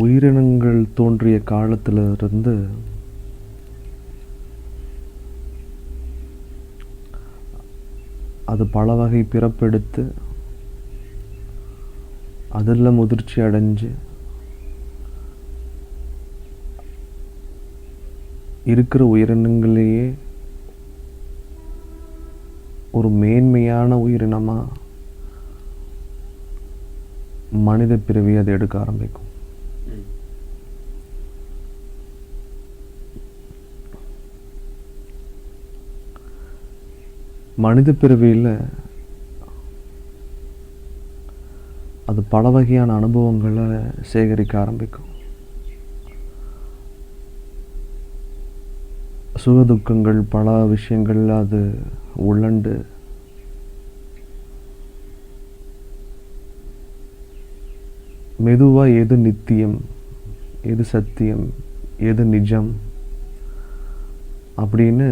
உயிரினங்கள் தோன்றிய காலத்திலிருந்து அது பல வகை பிறப்பெடுத்து அதில் முதிர்ச்சி அடைஞ்சு இருக்கிற உயிரினங்களையே ஒரு மேன்மையான உயிரினமாக மனித பிறவி அதை எடுக்க ஆரம்பிக்கும். மனித பிறவியில் அது பல வகையான அனுபவங்களை சேகரிக்க ஆரம்பிக்கும். சுகதுக்கங்கள் பல விஷயங்கள் அது உழண்டு மெதுவாக எது நித்தியம் எது சத்தியம் எது நிஜம் அப்படின்னு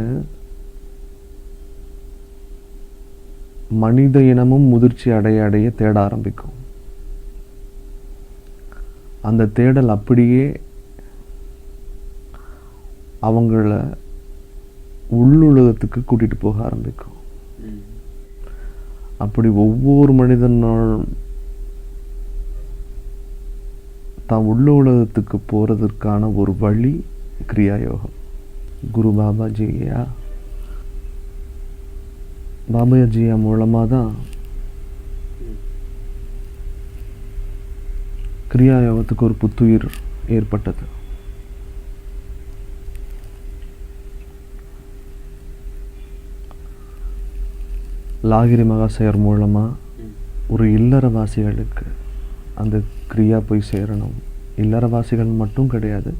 மனித இனமும் முதிர்ச்சி அடைய அடைய தேட ஆரம்பிக்கும். அந்த தேடல் அப்படியே அவங்கள உள்ளுலகத்துக்கு கூட்டிட்டு போக ஆரம்பிக்கும். அப்படி ஒவ்வொரு மனிதனும் தான் உள்ள உலகத்துக்கு போகிறதுக்கான ஒரு வழி கிரியா யோகம் குரு பாபாஜியா பாபாஜியா மூலமாக தான் கிரியா யோகத்துக்கு ஒரு புத்துயிர் ஏற்பட்டது. லாகிரி மகாசயர் மூலமாக ஒரு இல்லறவாசிகளுக்கு அந்த கிரியா போய் சேரணும். இல்லறவாசிகள் மட்டும் கிடையாது.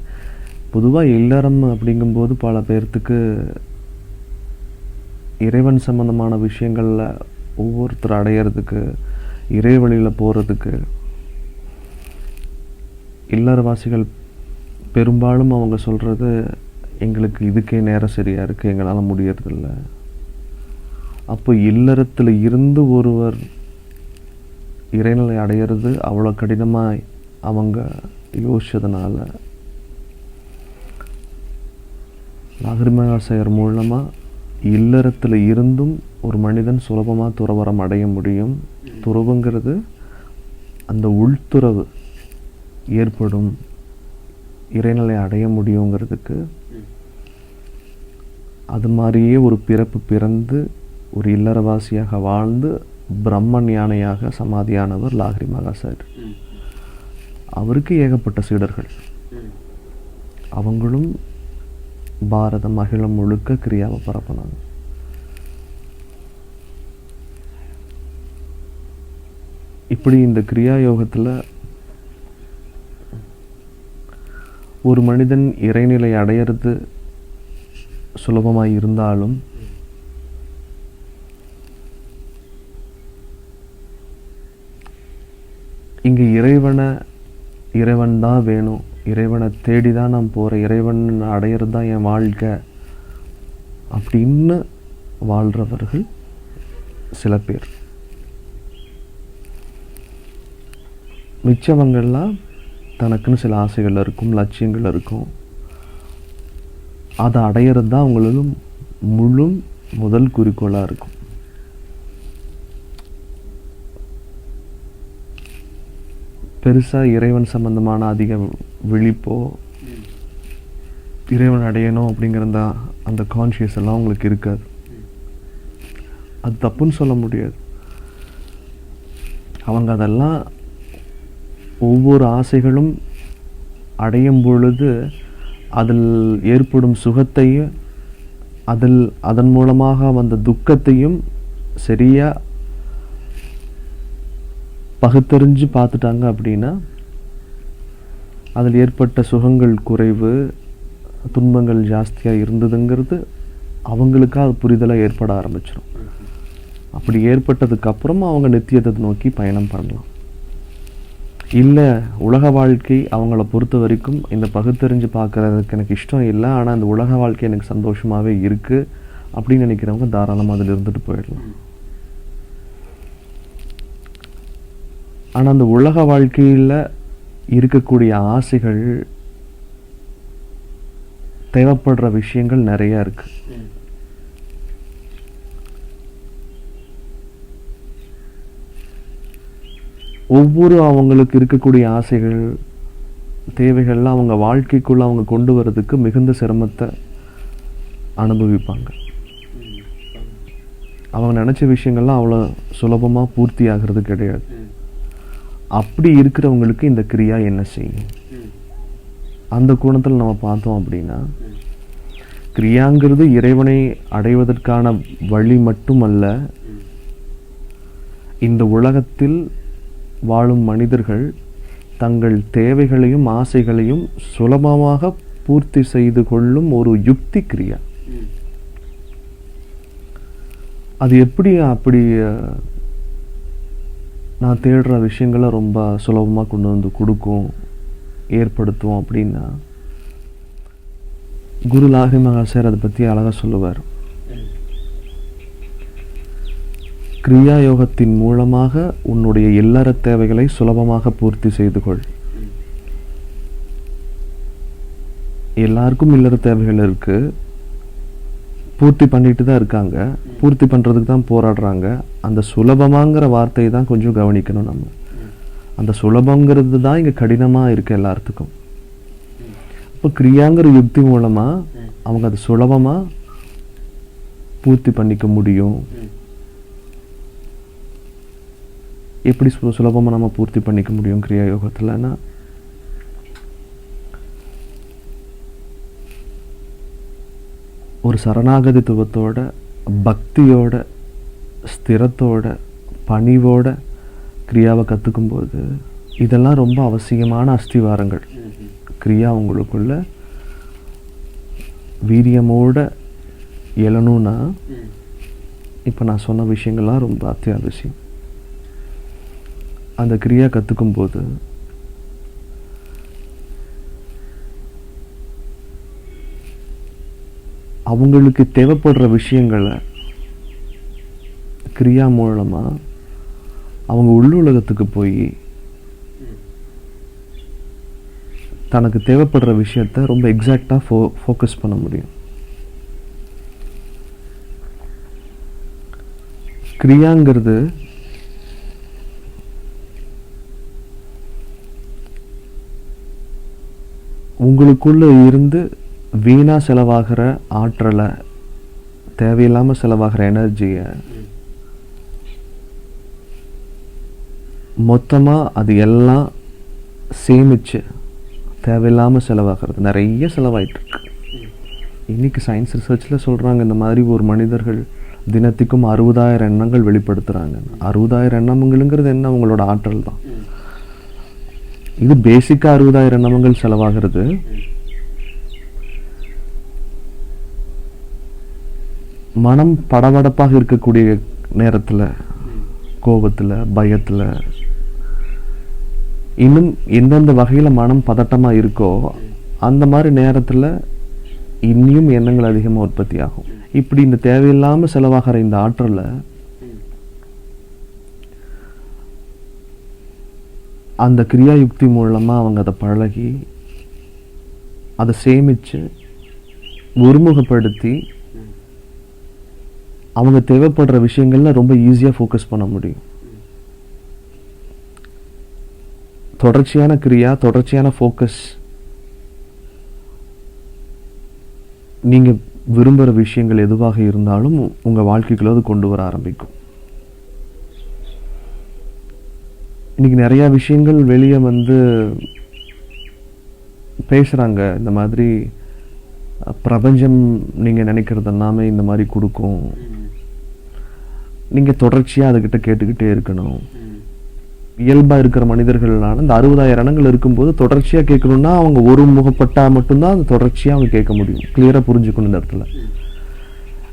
பொதுவாக இல்லறம் அப்படிங்கும்போது பல பேர்த்துக்கு இறைவன் சம்மந்தமான விஷயங்களில் ஒவ்வொருத்தர் அடையிறதுக்கு இறைவழியில் போகிறதுக்கு இல்லறவாசிகள் பெரும்பாலும் அவங்க சொல்கிறது எங்களுக்கு இதுக்கே நேரம் சரியாக இருக்குது எங்களால் முடியறதில்ல. அப்போ இல்லறத்தில் இருந்து ஒருவர் இறைநிலை அடையிறது அவ்வளோ கடினமாக அவங்க யோசிச்சதுனால நாகரிமகாசையர் மூலமாக இல்லறத்தில் இருந்தும் ஒரு மனிதன் சுலபமாக துறவரம் அடைய முடியும். துறவுங்கிறது அந்த உள்துறவு ஏற்படும். இறைநிலை அடைய முடியுங்கிறதுக்கு அது மாதிரியே ஒரு பிறப்பு பிறந்து ஒரு இல்லறவாசியாக வாழ்ந்து பிரம்ம ஞானியாக சமாதியானவர் லாகிரி மகாசார். அவருக்கு ஏகப்பட்ட சீடர்கள். அவங்களும் பாரதம் அகிலம் முழுக்க கிரியாவை பரப்பினாங்க இப்படி இந்த கிரியா யோகத்தில் ஒரு மனிதன் இறைநிலை அடையிறது சுலபமாக இருந்தாலும் இங்கே இறைவனை இறைவன் தான் வேணும். இறைவனை தேடி தான் நான் போகிறேன் இறைவன் அடையிறது தான் என் வாழ்க்கை. அப்படின்னு வாழ்கிறவர்கள் சில பேர். மிச்சவங்கள்லாம் தனக்குன்னு சில ஆசைகள் இருக்கும் லட்சியங்கள் இருக்கும். அதை அடையிறது தான் அவங்களுக்கு முழு முதல் குறிக்கோளாக இருக்கும். பெருசாக இறைவன் சம்பந்தமான அதிக விழிப்போ இறைவன் அடையணும் அப்படிங்கிற அந்த அந்த கான்ஷியஸ் எல்லாம் அவங்களுக்கு இருக்காது. அது தப்புன்னு சொல்ல முடியாது. அவங்க அதெல்லாம் ஒவ்வொரு ஆசைகளும் அடையும் பொழுது அதில் ஏற்படும் சுகத்தையும் அதில் அதன் மூலமாக வந்த துக்கத்தையும் சரியாக பகுத்தறிஞ்சு பார்த்துட்டாங்க அப்படின்னா அதில் ஏற்பட்ட சுகங்கள் குறைவு துன்பங்கள் ஜாஸ்தியாக இருந்ததுங்கிறது அவங்களுக்காக அது புரிதலாக ஏற்பட ஆரம்பிச்சிடும் அப்படி ஏற்பட்டதுக்கப்புறம் அவங்க நித்தியத்தை நோக்கி பயணம் பண்ணலாம். இல்லை உலக வாழ்க்கை அவங்கள பொறுத்த வரைக்கும் இந்த பகுத்தறிஞ்சு பார்க்குறதுக்கு எனக்கு இஷ்டம் இல்லை ஆனால் இந்த உலக வாழ்க்கை எனக்கு சந்தோஷமாகவே இருக்குது அப்படின்னு நினைக்கிறவங்க தாராளமாக அதில் இருந்துட்டு போயிடலாம். ஆனால் அந்த உலக வாழ்க்கையில் இருக்கக்கூடிய ஆசைகள் தேவைப்படுற விஷயங்கள் நிறைய இருக்கு. ஒவ்வொரு அவங்களுக்கு இருக்கக்கூடிய ஆசைகள் தேவைகள்லாம் அவங்க வாழ்க்கைக்குள்ள அவங்க கொண்டு வர்றதுக்கு மிகுந்த சிரமத்தை அனுபவிப்பாங்க. அவங்க நினச்ச விஷயங்கள்லாம் அவ்வளோ சுலபமாக பூர்த்தி ஆகிறது கிடையாது. அப்படி இருக்கிறவங்களுக்கு இந்த கிரியா என்ன செய்யும்? அந்த கோணத்தில் நம்ம பார்த்தோம் அப்படின்னா கிரியாங்கிறது இறைவனை அடைவதற்கான வழி மட்டுமல்ல இந்த உலகத்தில் வாழும் மனிதர்கள் தங்கள் தேவைகளையும் ஆசைகளையும் சுலபமாக பூர்த்தி செய்து கொள்ளும் ஒரு யுக்தி கிரியா. அது எப்படி அப்படி நான் தேடுற விஷயங்களை ரொம்ப சுலபமாக கொண்டு வந்து கொடுக்கும் ஏற்படுத்தும் அப்படின்னா குரு லாகி மகாசர் அதை பற்றி அழகாக சொல்லுவார். கிரியா யோகத்தின் மூலமாக உன்னுடைய இல்லற தேவைகளை சுலபமாக பூர்த்தி செய்து கொள். எல்லாருக்கும் இல்லற தேவைகள் இருக்குது பூர்த்தி பண்ணிட்டு தான் இருக்காங்க. பூர்த்தி பண்றதுக்கு தான் போராடுறாங்க. அந்த சுலபமாங்கிற வார்த்தையை தான் கொஞ்சம் கவனிக்கணும் நம்ம. அந்த சுலபங்கிறது தான் இங்க கடினமா இருக்குது எல்லாத்துக்கும் இப்போ கிரியாங்கிற யுக்தி மூலமா அவங்க அதை சுலபமா பூர்த்தி பண்ணிக்க முடியும். எப்படி சுலபமாக சுலபமா நம்ம பூர்த்தி பண்ணிக்க முடியும் கிரியா யோகத்துலன்னா ஒரு சரணாகதித்துவத்தோட பக்தியோட ஸ்திரத்தோட பணிவோட கிரியாவை கற்றுக்கும்போது இதெல்லாம் ரொம்ப அவசியமான அஸ்திவாரங்கள். கிரியா உங்களுக்குள்ள வீரியமோட எழணும்னா இப்போ நான் சொன்ன விஷயங்கள்லாம் ரொம்ப அத்தியாவசியம். அந்த கிரியா கற்றுக்கும் அவங்களுக்கு தேவைப்படுற விஷயங்களை கிரியா மூலமாக அவங்க உள்ளுலகத்துக்கு போய் தனக்கு தேவைப்படுற விஷயத்த ரொம்ப எக்ஸாக்டாக ஃபோ ஃபோக்கஸ் பண்ண முடியும். கிரியாங்கிறது உங்களுக்குள்ளே இருந்து வீணாக செலவாகிற ஆற்றலை தேவையில்லாமல் செலவாகிற எனர்ஜியை மொத்தமாக அது எல்லாம் சேமிச்சு தேவையில்லாமல் செலவாகிறது. நிறைய செலவாயிட்டு இன்றைக்கி இன்னைக்கு சயின்ஸ் ரிசர்ச்சில் சொல்கிறாங்க இந்த மாதிரி ஒரு மனிதர்கள் தினத்துக்கும் அறுபதாயிரம் எண்ணங்கள் வெளிப்படுத்துகிறாங்க அறுபதாயிரம் எண்ணமுங்கிறது என்ன? அவங்களோட ஆற்றல் தான் இது பேசிக்காக அறுபதாயிரம் எண்ணங்கள் செலவாகிறது. மனம் படபடப்பாக இருக்கக்கூடிய நேரத்தில் கோபத்தில் பயத்தில் இன்னும் எந்தெந்த வகையில் மனம் பதட்டமாக இருக்கோ அந்த மாதிரி நேரத்தில் இன்னியும் எண்ணங்கள் அதிகமாக உற்பத்தி ஆகும். இப்படி இந்த தேவையில்லாமல் செலவாகிற இந்த ஆற்றலை அந்த கிரியா யுக்தி மூலமாக அவங்க அதை பழகி அதை சேமித்து ஒருமுகப்படுத்தி அவங்க தேவைப்படுற விஷயங்கள்ல ரொம்ப ஈஸியாக ஃபோக்கஸ் பண்ண முடியும். தொடர்ச்சியான கிரியா தொடர்ச்சியான ஃபோக்கஸ் நீங்கள் விரும்புகிற விஷயங்கள் எதுவாக இருந்தாலும் உங்கள் வாழ்க்கைக்குள்ள அது கொண்டு வர ஆரம்பிக்கும். இன்னைக்கு நிறையா விஷயங்கள் வெளியே வந்து பேசுகிறாங்க இந்த மாதிரி பிரபஞ்சம் நீங்கள் நினைக்கிறது எல்லாமே இந்த மாதிரி கொடுக்கும். நீங்கள் தொடர்ச்சியாக அதுக்கிட்ட கேட்டுக்கிட்டே இருக்கணும். இயல்பாக இருக்கிற மனிதர்கள்னால இந்த அறுபதாயிரம் எண்ணங்கள் இருக்கும்போது தொடர்ச்சியாக கேட்கணும்னா அவங்க ஒரு முகப்பட்டா மட்டும்தான் அது தொடர்ச்சியாக அவங்க கேட்க முடியும். கிளியராக புரிஞ்சுக்கணும் இந்த இடத்துல.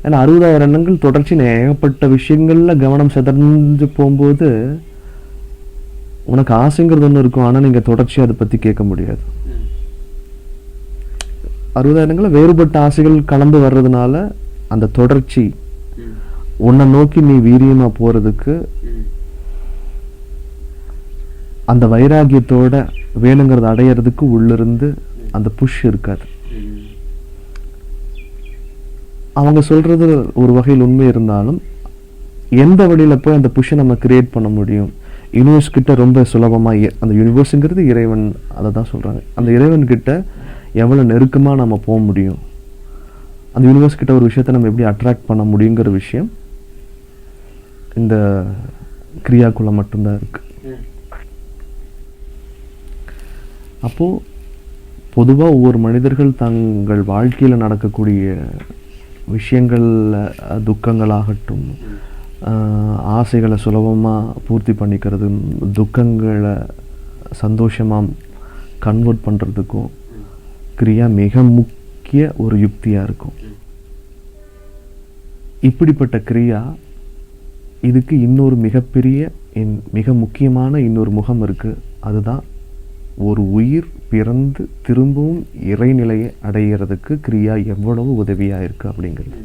ஏன்னா அறுபதாயிரம் எண்ணங்கள் தொடர்ச்சி ஏகப்பட்ட விஷயங்களில் கவனம் சிதறஞ்சு போகும்போது உனக்கு ஆசைங்கிறது ஒன்று இருக்கும். ஆனால் நீங்கள் தொடர்ச்சியாக அதை பற்றி கேட்க முடியாது. அறுபதாயிரங்களில் வேறுபட்ட ஆசைகள் கலந்து வர்றதுனால அந்த தொடர்ச்சி உன்னை நோக்கி நீ வீரியமா போறதுக்கு அந்த வைராகியத்தோட வேணுங்கிறத அடையிறதுக்கு உள்ளிருந்து அந்த புஷ் இருக்காது. அவங்க சொல்றது ஒரு வகையில் உண்மை இருந்தாலும் எந்த வழியில போய் அந்த புஷ்ஷை நம்ம கிரியேட் பண்ண முடியும்? யூனிவர்ஸ் கிட்ட ரொம்ப சுலபமா அந்த யூனிவர்ஸுங்கிறது இறைவன் அதை தான் சொல்றாங்க. அந்த இறைவன் கிட்ட எவ்வளவு நெருக்கமா நம்ம போக முடியும்? அந்த யூனிவர்ஸ் கிட்ட ஒரு விஷயத்தை நம்ம எப்படி அட்ராக்ட் பண்ண முடியுங்கிற விஷயம் இந்த கிரியாக்குள்ள மட்டும்தான் இருக்கு. அப்போ பொதுவாக ஒவ்வொரு மனிதர்கள் தங்கள் வாழ்க்கையில் நடக்கக்கூடிய விஷயங்களில் துக்கங்களாகட்டும் ஆசைகளை சுலபமாக பூர்த்தி பண்ணிக்கிறதும் துக்கங்களை சந்தோஷமாக கன்வெர்ட் பண்ணுறதுக்கும் கிரியா மிக முக்கிய ஒரு யுக்தியாக இருக்கும். இப்படிப்பட்ட கிரியா இதுக்கு இன்னொரு மிகப்பெரிய என் மிக முக்கியமான இன்னொரு முகம் இருக்கு. அதுதான் ஒரு உயிர் பிறந்து திரும்பவும் இறைநிலையை அடைகிறதுக்கு கிரியா எவ்வளவு உதவியா இருக்கு அப்படிங்கிறது.